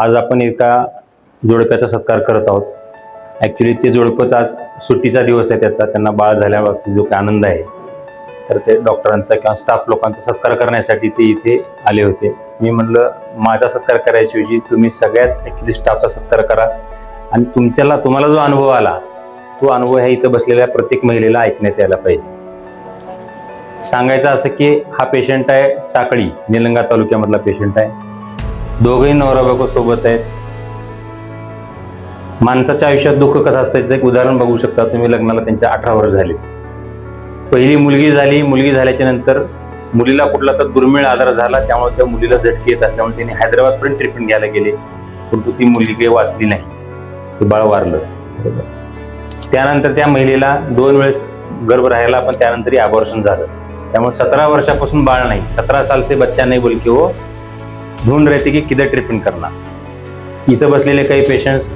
आज आपण एका जोडप्याचा सत्कार करत आहोत. ॲक्च्युली ते जोडपंच आज सुट्टीचा दिवस आहे त्याचा. त्यांना बाळ झाल्याबाबतीत जो काही आनंद आहे तर ते डॉक्टरांचा किंवा स्टाफ लोकांचा सत्कार करण्यासाठी ते इथे आले होते. मी म्हटलं माझा सत्कार करायच्याऐवजी तुम्ही सगळ्याच ॲक्च्युली स्टाफचा सत्कार करा. आणि तुमच्याला तुम्हाला जो अनुभव आला तो अनुभव ह्या इथं बसलेल्या प्रत्येक महिलेला ऐकण्यात यायला पाहिजे. सांगायचं असं की हा पेशंट आहे टाकळी निलंगा तालुक्यामधला पेशंट आहे. दोघंही नवरा बायको सोबत आहेत. माणसाच्या आयुष्यात दुःख कसं असतं त्याचं एक उदाहरण बघू शकता तुम्ही लग्नाला त्यांच्या अठरा वर्ष झाले. पहिली मुलगी झाली मुलगी झाल्याच्यानंतर मुलीला कुठला तर दुर्मिळ आजार झाला त्यामुळे त्या मुलीला झटकी येत असल्यामुळे त्यांनी हैदराबादपर्यंत ट्रीटमेंट घ्यायला गेले. परंतु ती मुलगी काही वाचली नाही. ते बाळ वारलं. त्यानंतर त्या महिलेला दोन वेळेस गर्भ राहायला पण त्यानंतरही अबॉर्शन झालं. त्यामुळे सतरा वर्षापासून बाळ नाही. सतरा साल से बच्चा नाही बोल की हो. ढूंढ रहते की किधर ट्रीटमेंट करणार? इथं बसलेले काही पेशंट्स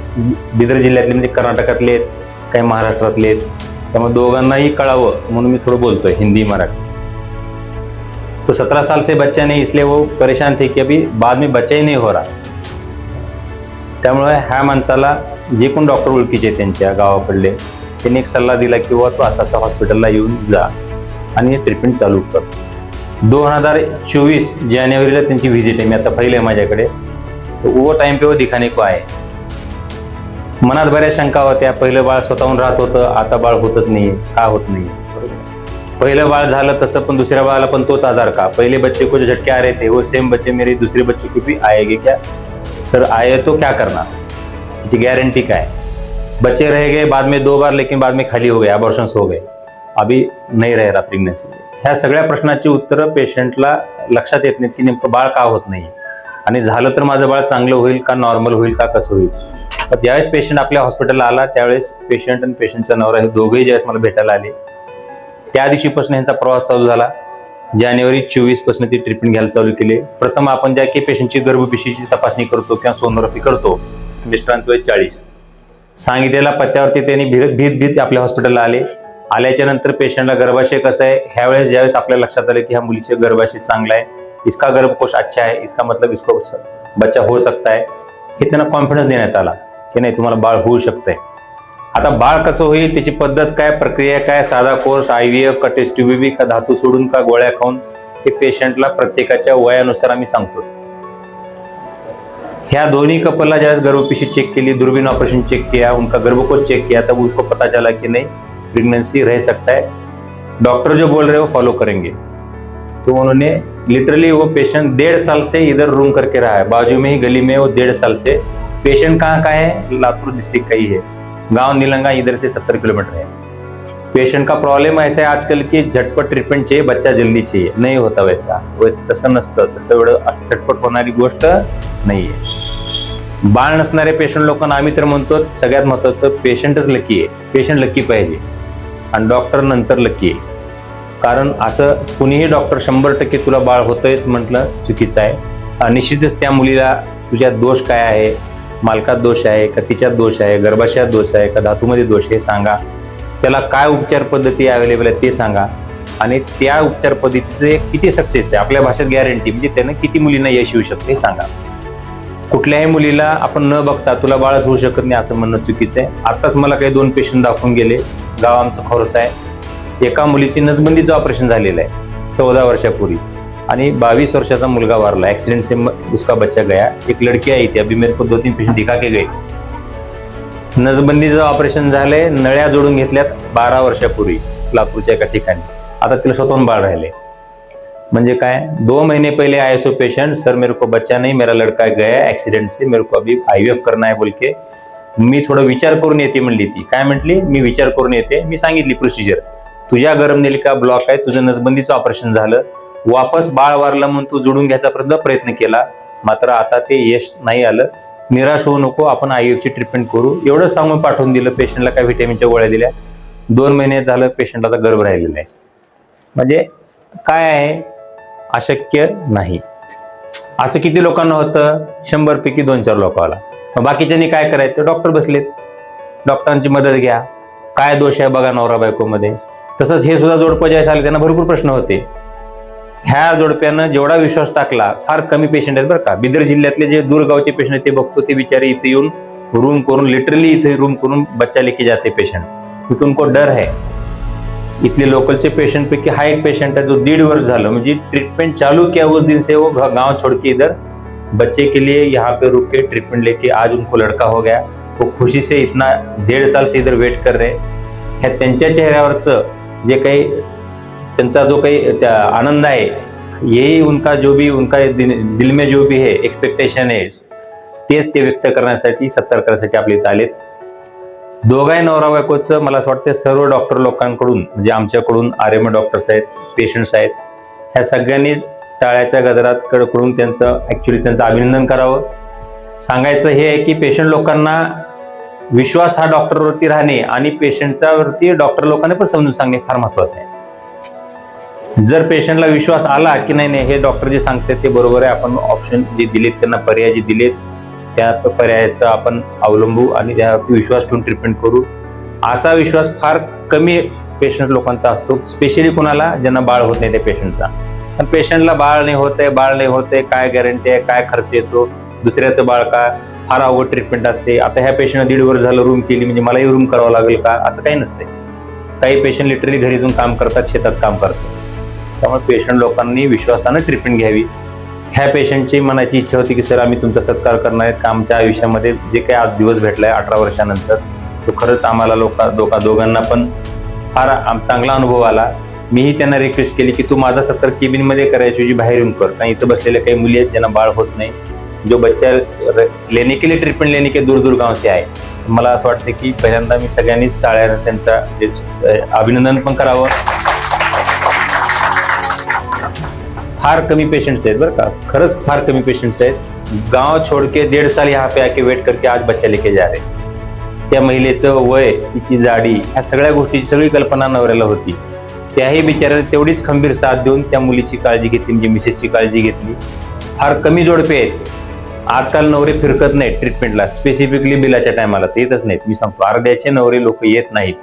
बिदर जिल्ह्यातले म्हणजे कर्नाटकातले आहेत काही महाराष्ट्रातले आहेत. त्यामुळे दोघांनाही कळावं म्हणून मी थोडं बोलतोय हिंदी मराठी. तो सत्रह साल से बच्चा नहीं इसलिए वो परेशान थे की अभी बाद में बच्चाही नाही हो रहा. त्यामुळे ह्या माणसाला जे कोण डॉक्टर ओळखीचे त्यांच्या गावाकडले त्यांनी एक सल्ला दिला की बुवा तू असा असा हॉस्पिटलला येऊन जा आणि ट्रीटमेंट चालू कर. दोन हजार चोवीस जानेवारीला त्यांची व्हिजिट आहे. मी आता फाईल आहे माझ्याकडे. तो वो टाइम पे वो दिखाने को आहे. मनात बऱ्याच शंका होत्या. पहिलं बाळ स्वतःहून राहत होतं. आता बाळ होतच नाही. का होत नाही? पहिलं बाळ झालं तसं पण दुसऱ्या बाळाला पण तोच आजार का? पहिले बच्चे को जो झटके आ रहे थे? हो, वो सेम बच्चे मेरे दुसरे बच्चे की भी आएंगे क्या? सर आए तो क्या करना? याची गॅरंटी काय? बच्चे रह गए बाद में दो बार लेकिन बाद में खाली हो गए अबॉर्शन्स हो गए. अभी नहीं रह रहा प्रेग्नेंसी ह्या सगळ्या प्रश्नाची उत्तरं पेशंटला लक्षात येत नाहीत की नेमकं बाळ का होत नाही. आणि झालं तर माझं बाळ चांगलं होईल का नॉर्मल होईल का कसं होईल? तर ज्यावेळेस पेशंट आपल्या हॉस्पिटलला आला त्यावेळेस पेशंट आणि पेशंटचा नवरा हे दोघेही ज्यावेळेस मला भेटायला आले त्या दिवशीपासून ह्यांचा प्रवास चालू झाला. जानेवारी चोवीसपासून ती ट्रीटमेंट घ्यायला चालू केली. प्रथम आपण ज्या की पेशंटची गर्भपिशीची तपासणी करतो किंवा सोनोग्राफी करतो मिस्टरांचं वय चाळीस. सांगितलेल्या पत्त्यावरती त्यांनी भीत भीत भीत आपल्या हॉस्पिटलला आले. आल्याच्यानंतर पेशंटला गर्भाशय कसं आहे? ह्यावेळेस ज्यावेळेस आपल्या लक्षात आलं की ह्या मुलीचे गर्भाशय चांगला आहे इसका गर्भकोश अच्छा आहे इसका मतलब इसको बच्चा हो सकता है हे त्यांना कॉन्फिडन्स देण्यात आला की नाही तुम्हाला बाळ होऊ शकतंय. आता बाळ कसं होईल त्याची पद्धत काय प्रक्रिया काय साधा कोर्स आय व्ही एफ का टेस्ट ट्यूबी का धातू सोडून का गोळ्या खाऊन हे पेशंटला प्रत्येकाच्या वयानुसार आम्ही सांगतो. ह्या दोन्ही कपलला ज्यावेळेस गर्भपिशी चेक केली दुर्बीन ऑपरेशन चेक किया उनका गर्भकोश चेक किया तब उसको पता चला की नाही प्रेगनेंसी रह सकता है। डॉक्टर जो बोल रहे हो फॉलो करेंगे। तो उन्होंने लिटरली वो पेशेंट डेढ़ साल से इधर रूम करके रहा है। बाजू में ही गली में वो डेढ़ साल से। पेशेंट कहाँ का है? लातूर डिस्ट्रिक्ट का ही है। गाँव नीलंगा इधर से सत्तर किलोमीटर है। पेशेंट का प्रॉब्लम ऐसा है आजकल की झटपट ट्रीटमेंट चाहिए, बच्चा जल्दी चाहिए। नहीं होता वैसा। वैसे तसं नसतं। तसं एवढं झटपट होणारी गोष्ट नाही आहे बाळ नसणारे पेशंट लोकांना आम्ही तर म्हणतो, सगळ्यात महत्वाचं पेशंटच लकी आहे. पेशंट लकी पाहिजे. आणि डॉक्टर नंतर लकी आहे. कारण असं कुणीही डॉक्टर शंभर टक्के तुला बाळ होतंयच म्हटलं चुकीचं आहे. निश्चितच त्या मुलीला तुझ्यात दोष काय आहे? मालकात दोष आहे का तिच्यात दोष आहे गर्भाशयात दोष आहे का धातूमध्ये दोष हे सांगा. त्याला काय उपचार पद्धती अवेलेबल आहे ते सांगा. आणि त्या उपचार पद्धतीचे किती सक्सेस आहे? आपल्या भाषेत गॅरंटी म्हणजे त्यानं किती मुलींना यश येऊ शकते हे सांगा. कुठल्याही मुलीला आपण न बघता तुला बाळच होऊ शकत नाही असं म्हणणं चुकीचं आहे. आत्ताच मला काही दोन पेशंट दाखवून गेले. गाव आमचं खोरस आहे. एका मुलीची नसबंदीचं ऑपरेशन झालेलं आहे. चौदा वर्षापूर्वी. आणि बावीस वर्षाचा मुलगा वारला. ऍक्सिडेंट से उसका बच्चा गया. एक लड़की आई थी अभी मेरे को दो तीन पेशंट दिखा के गए नसबंदीचं ऑपरेशन झालंय. नळ्या जोडून घेतल्यात बारा वर्षापूर्वी. लातूरच्या एका ठिकाणी. आता तिला स्वतःहून बाळ राहिले म्हणजे काय? दो महीने पहले आए सो पेशेंट सर मेरे को बच्चा नहीं मेरा लड़का गया एक्सीडेंट से मेरे को अभी आय करना है बोल के मी थोडं विचार करून येते म्हणली ती. काय म्हटली? मी विचार करून येते. मी सांगितली प्रोसिजर तुझ्या गरम गरमनेलिका ब्लॉक आहे. तुझं नसबंदीचं ऑपरेशन झालं. वापस बाळ वारलं म्हणून तू जोडून घ्यायचा प्रयत्न केला. मात्र आता ते यश नाही आलं. निराश होऊ नको. आपण आय ची ट्रीटमेंट करू. एवढं सांगून पाठवून दिलं. पेशंटला काय व्हिटॅमिनच्या गोळ्या दिल्या. दोन महिने झालं पेशंटला आता गर्भ राहिलेला आहे. म्हणजे काय आहे? अशक्य नाही. असं किती लोकांना होतं? शंभर पैकी दोन चार लोकांना. मग बाकीच्यांनी काय करायचं? डॉक्टर बसलेत. डॉक्टरांची मदत घ्या. काय दोष आहे बघा नवरा बायकोमध्ये. तसंच हे सुद्धा जोडपं ज्यावेळेस आले त्यांना भरपूर प्रश्न होते. ह्या जोडप्यानं जेवढा विश्वास टाकला फार कमी पेशंट आहेत बरं का. बिदर जिल्ह्यातले जे दूरगावचे पेशंट आहेत ते बघतो ते बिचारे इथे येऊन रूम करून लिटरली इथे रूम करून बच्चा लेके जाते पेशंट क्योंकि उनको डर है इथले लोकलचे पेशंट पैकी हा एक पेशंट है जो डेढ़ वर्ष झालं. म्हणजे ट्रीटमेंट चालू किया उस दिन से वो गांव छोड़ के इधर बच्चे के लिए यहाँ पे रुक के ट्रीटमेंट लेके आज उनको लड़का हो गया। वो खुशी से इतना डेढ़ साल से इधर वेट कर रहे ह्या त्यांच्या चेहऱ्यावरचं जे काही त्यांचा जो काही त्या आनंद आहे यही उनका जो भी उनका दिल दिल में जो भी है एक्सपेक्टेशन आहे तेच ते व्यक्त करण्यासाठी सत्कार करण्यासाठी आपले इथं आलेत. दोघाही नवरा बायकोचं मला असं वाटतं सर्व डॉक्टर लोकांकडून म्हणजे आमच्याकडून आर एम डॉक्टर्स आहेत पेशंट्स आहेत ह्या सगळ्यांनीच टाळ्याच्या गजरात कडकडून त्यांचं ॲक्च्युली त्यांचं अभिनंदन करावं. सांगायचं हे आहे की पेशंट लोकांना विश्वास हा डॉक्टरवरती राहणे आणि पेशंटच्या वरती डॉक्टर लोकांनी पण समजून सांगणे फार महत्वाचं आहे. जर पेशंटला विश्वास आला की नाही नाही हे डॉक्टर जे सांगतात ते बरोबर आहे. आपण ऑप्शन जे दिलेत त्यांना पर्याय जे दिलेत त्या पर्यायाचा आपण अवलंबू आणि त्यावरती विश्वास ठेवून ट्रीटमेंट करू. असा विश्वास फार कमी पेशंट लोकांचा असतो स्पेशली कुणाला? ज्यांना बाळ होत नाही त्या पेशंटचा पण पेशंटला बाळ नाही होत आहे बाळ नाही होत आहे काय गॅरंटी आहे काय खर्च येतो? दुसऱ्याचं बाळ का? फार अवघड ट्रीटमेंट असते. आता ह्या पेशंटला दीड वर्ष झालं रूम केली म्हणजे मलाही रूम करावं लागेल का? असं काही नसते काही पेशंट लिटरली घरी जाऊन काम करतात शेतात काम करतात. त्यामुळे पेशंट लोकांनी विश्वासानं ट्रीटमेंट घ्यावी. ह्या पेशंटची मनाची इच्छा होती की सर आम्ही तुमचा सत्कार करणार आहेत का आमच्या आयुष्यामध्ये जे काही आज दिवस भेटलाय अठरा वर्षानंतर तो खरंच आम्हाला लोका दोघा दोघांना पण फार आम- चांगला अनुभव आला. मीही त्यांना रिक्वेस्ट केली की तू माझा सत्तर केबिनमध्ये करायची ऐवजी बाहेर येऊन कर. कारण इथं बसलेल्या काही मुली आहेत ज्यांना बाळ होत नाही. जो बच्चा र- लेने के लिए ट्रीटमेंट लेने के दूर दूर गावचे आहे. मला असं वाटतं की पहिल्यांदा मी सगळ्यांनीच टाळ्यानं त्यांचा अभिनंदन पण करावं. फार कमी पेशंट्स आहेत बरं का. खरंच फार कमी पेशंट्स आहेत. गाव छोड़ के डेढ़ साल यहाँ पे आके वेट करके आज बच्चा लेके जा रहे. त्या महिलेचं वय तिची जाडी ह्या सगळ्या गोष्टीची सगळी कल्पना नवऱ्याला होती. त्याही बिचाऱ्याने तेवढीच खंबीर साथ देऊन त्या मुलीची काळजी घेतली म्हणजे मिसेसची काळजी घेतली. फार कमी जोडपे आहेत. आजकाल नवरे फिरकत नाहीत ट्रीटमेंटला स्पेसिफिकली बिलाच्या टायमाला ते येतच नाहीत. मी सांगतो अर्ध्याचे नवरे लोक येत नाहीत.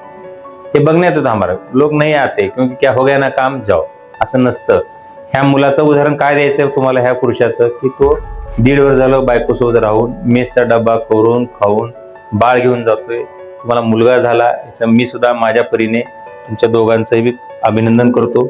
ते बघण्यात होतं आम्हाला. लोक नाही आते क्योंकि क्या हो गया ना काम? जाओ. असं नसतं. ह्या मुलाचं उदाहरण काय द्यायचं तुम्हाला ह्या पुरुषाचं? की तो दीड वर्ष झालं बायकोसोबत राहून मेसचा डबा करून खाऊन बाळ घेऊन जातोय. तुम्हाला मुलगा झाला याचं मी सुद्धा माझ्या परीने तुमच्या दोघांचंही अभिनंदन करतो.